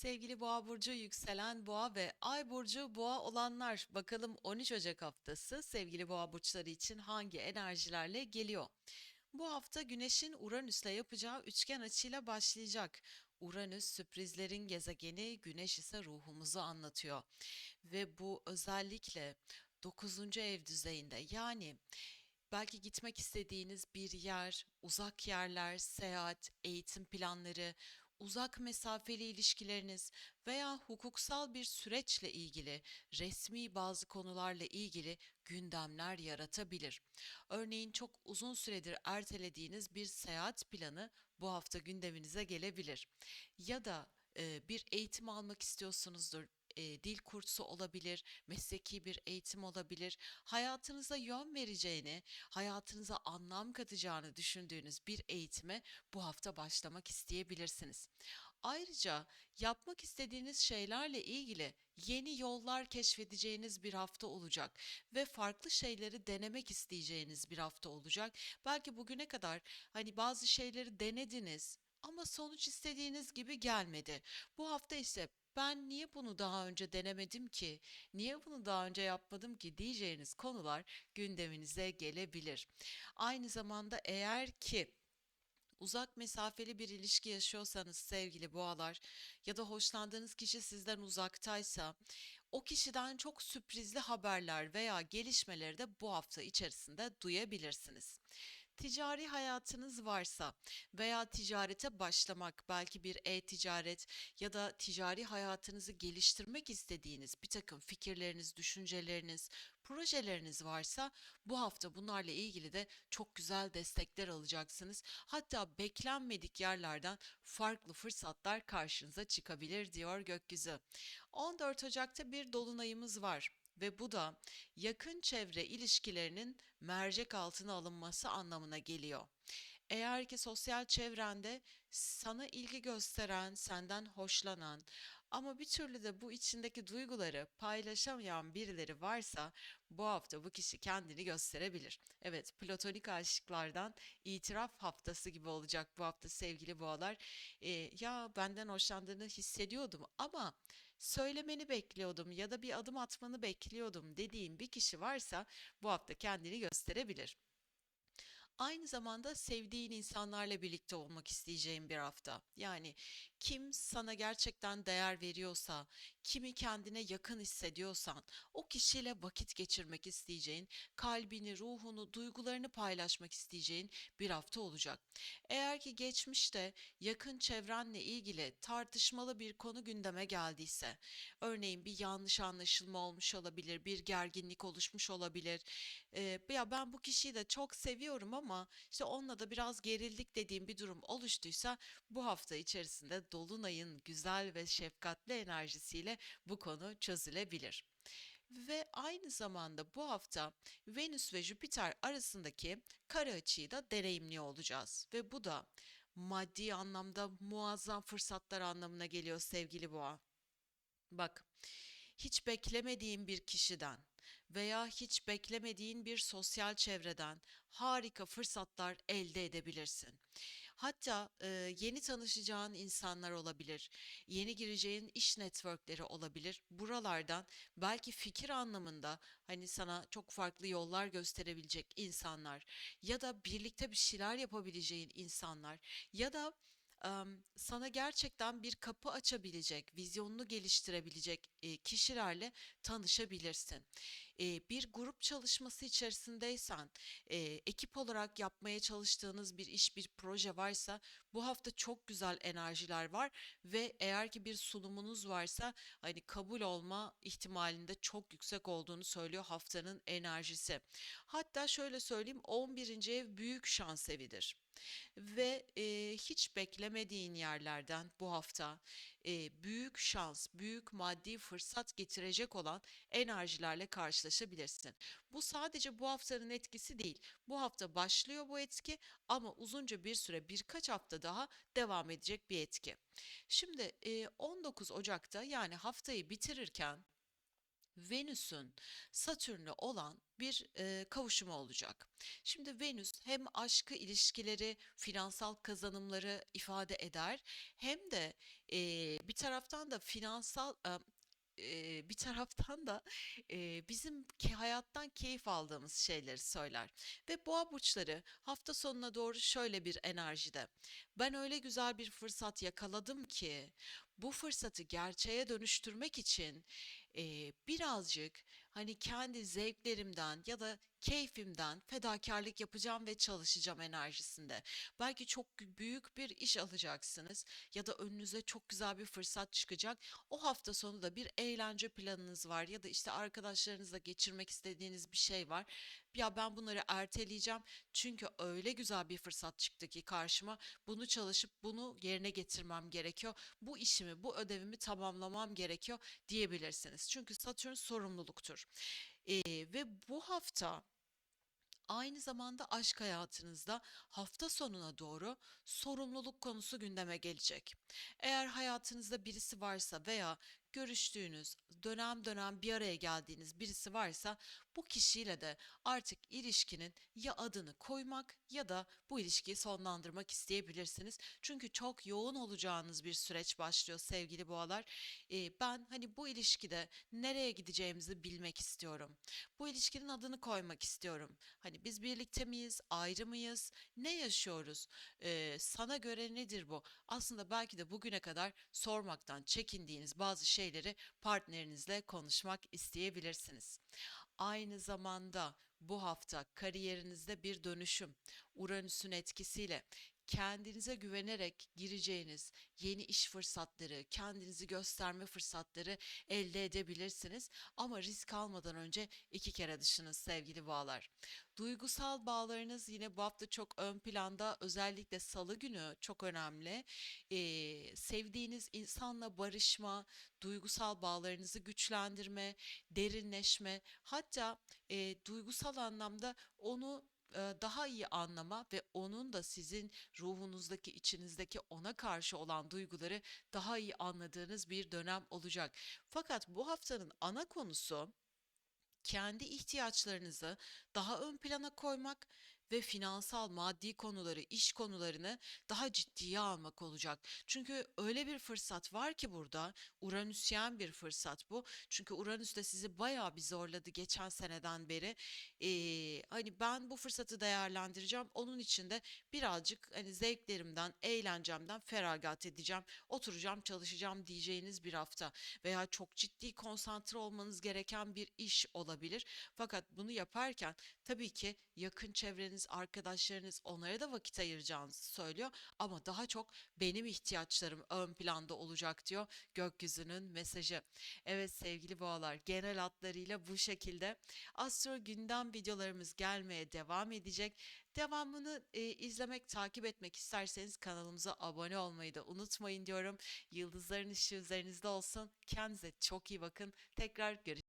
Sevgili Boğa burcu, yükselen Boğa ve Ay burcu Boğa olanlar, bakalım 13 Ocak haftası sevgili Boğa burçları için hangi enerjilerle geliyor? Bu hafta Güneş'in Uranüs'le yapacağı üçgen açıyla başlayacak. Uranüs sürprizlerin gezegeni, Güneş ise ruhumuzu anlatıyor. Ve bu özellikle dokuzuncu ev düzeyinde yani belki gitmek istediğiniz bir yer, uzak yerler, seyahat, eğitim planları, uzak mesafeli ilişkileriniz veya hukuksal bir süreçle ilgili, resmi bazı konularla ilgili gündemler yaratabilir. Örneğin çok uzun süredir ertelediğiniz bir seyahat planı bu hafta gündeminize gelebilir. Ya da bir eğitim almak istiyorsunuzdur e, dil kursu olabilir, mesleki bir eğitim olabilir. Hayatınıza yön vereceğini, hayatınıza anlam katacağını düşündüğünüz bir eğitime bu hafta başlamak isteyebilirsiniz. Ayrıca yapmak istediğiniz şeylerle ilgili yeni yollar keşfedeceğiniz bir hafta olacak ve farklı şeyleri denemek isteyeceğiniz bir hafta olacak. Belki bugüne kadar hani bazı şeyleri denediniz ama sonuç istediğiniz gibi gelmedi. Bu hafta ise ben niye bunu daha önce denemedim ki? Niye bunu daha önce yapmadım ki diyeceğiniz konular gündeminize gelebilir. Aynı zamanda eğer ki uzak mesafeli bir ilişki yaşıyorsanız sevgili boğalar ya da hoşlandığınız kişi sizden uzaktaysa o kişiden çok sürprizli haberler veya gelişmeleri de bu hafta içerisinde duyabilirsiniz. Ticari hayatınız varsa veya ticarete başlamak, belki bir e-ticaret ya da ticari hayatınızı geliştirmek istediğiniz bir takım fikirleriniz, düşünceleriniz, projeleriniz varsa bu hafta bunlarla ilgili de çok güzel destekler alacaksınız. Hatta beklenmedik yerlerden farklı fırsatlar karşınıza çıkabilir diyor gökyüzü. 14 Ocak'ta bir dolunayımız var ve bu da yakın çevre ilişkilerinin mercek altına alınması anlamına geliyor. Eğer ki sosyal çevrende sana ilgi gösteren, senden hoşlanan ama bir türlü de bu içindeki duyguları paylaşamayan birileri varsa bu hafta bu kişi kendini gösterebilir. Evet, platonik aşıklardan itiraf haftası gibi olacak bu hafta sevgili boğalar. Ee, ya benden hoşlandığını hissediyordum ama söylemeni bekliyordum ya da bir adım atmanı bekliyordum dediğim bir kişi varsa bu hafta kendini gösterebilir. Aynı zamanda sevdiğin insanlarla birlikte olmak isteyeceğin bir hafta. Yani kim sana gerçekten değer veriyorsa, kimi kendine yakın hissediyorsan, o kişiyle vakit geçirmek isteyeceğin, kalbini, ruhunu, duygularını paylaşmak isteyeceğin bir hafta olacak. Eğer ki geçmişte yakın çevrenle ilgili tartışmalı bir konu gündeme geldiyse, örneğin bir yanlış anlaşılma olmuş olabilir, bir gerginlik oluşmuş olabilir. Ee, ya ben bu kişiyi de çok seviyorum ama işte onunla da biraz gerildik dediğim bir durum oluştuysa bu hafta içerisinde dolunayın güzel ve şefkatli enerjisiyle bu konu çözülebilir. Ve aynı zamanda bu hafta Venüs ve Jüpiter arasındaki kare açıyı da deneyimliyor olacağız. Ve bu da maddi anlamda muazzam fırsatlar anlamına geliyor sevgili boğa. Bak, hiç beklemediğin bir kişiden veya hiç beklemediğin bir sosyal çevreden harika fırsatlar elde edebilirsin. Hatta e, yeni tanışacağın insanlar olabilir, yeni gireceğin iş networkleri olabilir. Buralardan belki fikir anlamında hani sana çok farklı yollar gösterebilecek insanlar ya da birlikte bir şeyler yapabileceğin insanlar ya da sana gerçekten bir kapı açabilecek, vizyonunu geliştirebilecek kişilerle tanışabilirsin. Bir grup çalışması içerisindeysen, ekip olarak yapmaya çalıştığınız bir iş, bir proje varsa bu hafta çok güzel enerjiler var ve eğer ki bir sunumunuz varsa hani kabul olma ihtimalinde çok yüksek olduğunu söylüyor haftanın enerjisi. Hatta şöyle söyleyeyim 11. ev büyük şans evidir. Ve e, hiç beklemediğin yerlerden bu hafta e, büyük şans, büyük maddi fırsat getirecek olan enerjilerle karşılaşabilirsin. Bu sadece bu haftanın etkisi değil. Bu hafta başlıyor bu etki ama uzunca bir süre birkaç hafta daha devam edecek bir etki. Şimdi e, 19 Ocak'ta yani haftayı bitirirken Venüs'ün Satürn'le olan bir e, kavuşumu olacak. Şimdi Venüs hem aşkı, ilişkileri, finansal kazanımları ifade eder, hem de e, bir taraftan da finansal e, bir taraftan da bizim hayattan keyif aldığımız şeyleri söyler. Ve boğa burçları hafta sonuna doğru şöyle bir enerjide. Ben öyle güzel bir fırsat yakaladım ki bu fırsatı gerçeğe dönüştürmek için birazcık hani kendi zevklerimden ya da keyfimden fedakarlık yapacağım ve çalışacağım enerjisinde. Belki çok büyük bir iş alacaksınız ya da önünüze çok güzel bir fırsat çıkacak. O hafta sonu da bir eğlence planınız var ya da işte arkadaşlarınızla geçirmek istediğiniz bir şey var. Ya ben bunları erteleyeceğim çünkü öyle güzel bir fırsat çıktı ki karşıma bunu çalışıp bunu yerine getirmem gerekiyor. Bu işimi, bu ödevimi tamamlamam gerekiyor diyebilirsiniz. Çünkü Satürn sorumluluktur. Ee, ve bu hafta Aynı zamanda aşk hayatınızda hafta sonuna doğru sorumluluk konusu gündeme gelecek. Eğer hayatınızda birisi varsa veya görüştüğünüz, dönem dönem bir araya geldiğiniz birisi varsa bu kişiyle de artık ilişkinin ya adını koymak ya da bu ilişkiyi sonlandırmak isteyebilirsiniz. Çünkü çok yoğun olacağınız bir süreç başlıyor sevgili boğalar. Ee, ben hani bu ilişkide nereye gideceğimizi bilmek istiyorum. Bu ilişkinin adını koymak istiyorum. Hani biz birlikte miyiz, ayrı mıyız, ne yaşıyoruz? Ee, sana göre nedir bu? Aslında belki de bugüne kadar sormaktan çekindiğiniz bazı şeyleri partnerinizle konuşmak isteyebilirsiniz. Aynı zamanda bu hafta kariyerinizde bir dönüşüm, Uranüs'ün etkisiyle kendinize güvenerek gireceğiniz yeni iş fırsatları, kendinizi gösterme fırsatları elde edebilirsiniz. Ama risk almadan önce iki kere düşünün sevgili bağlar. Duygusal bağlarınız yine bu hafta çok ön planda. Özellikle salı günü çok önemli. Ee, sevdiğiniz insanla barışma, duygusal bağlarınızı güçlendirme, derinleşme, hatta e, duygusal anlamda onu daha iyi anlama ve onun da sizin ruhunuzdaki, içinizdeki ona karşı olan duyguları daha iyi anladığınız bir dönem olacak. Fakat bu haftanın ana konusu kendi ihtiyaçlarınızı daha ön plana koymak ve finansal, maddi konuları, iş konularını daha ciddiye almak olacak. Çünkü öyle bir fırsat var ki burada, Uranüsyen bir fırsat bu. Çünkü Uranüs de sizi bayağı bir zorladı geçen seneden beri. Ee, hani ben bu fırsatı değerlendireceğim. Onun için de birazcık hani zevklerimden, eğlencemden feragat edeceğim. Oturacağım, çalışacağım diyeceğiniz bir hafta veya çok ciddi konsantre olmanız gereken bir iş olabilir. Fakat bunu yaparken tabii ki yakın çevreniz, arkadaşlarınız onlara da vakit ayıracağınızı söylüyor ama daha çok benim ihtiyaçlarım ön planda olacak diyor gökyüzünün mesajı. Evet sevgili boğalar genel hatlarıyla bu şekilde Astro gündem videolarımız gelmeye devam edecek. Devamını e, izlemek, takip etmek isterseniz kanalımıza abone olmayı da unutmayın diyorum. Yıldızların ışığı üzerinizde olsun. Kendinize çok iyi bakın. Tekrar görüşürüz.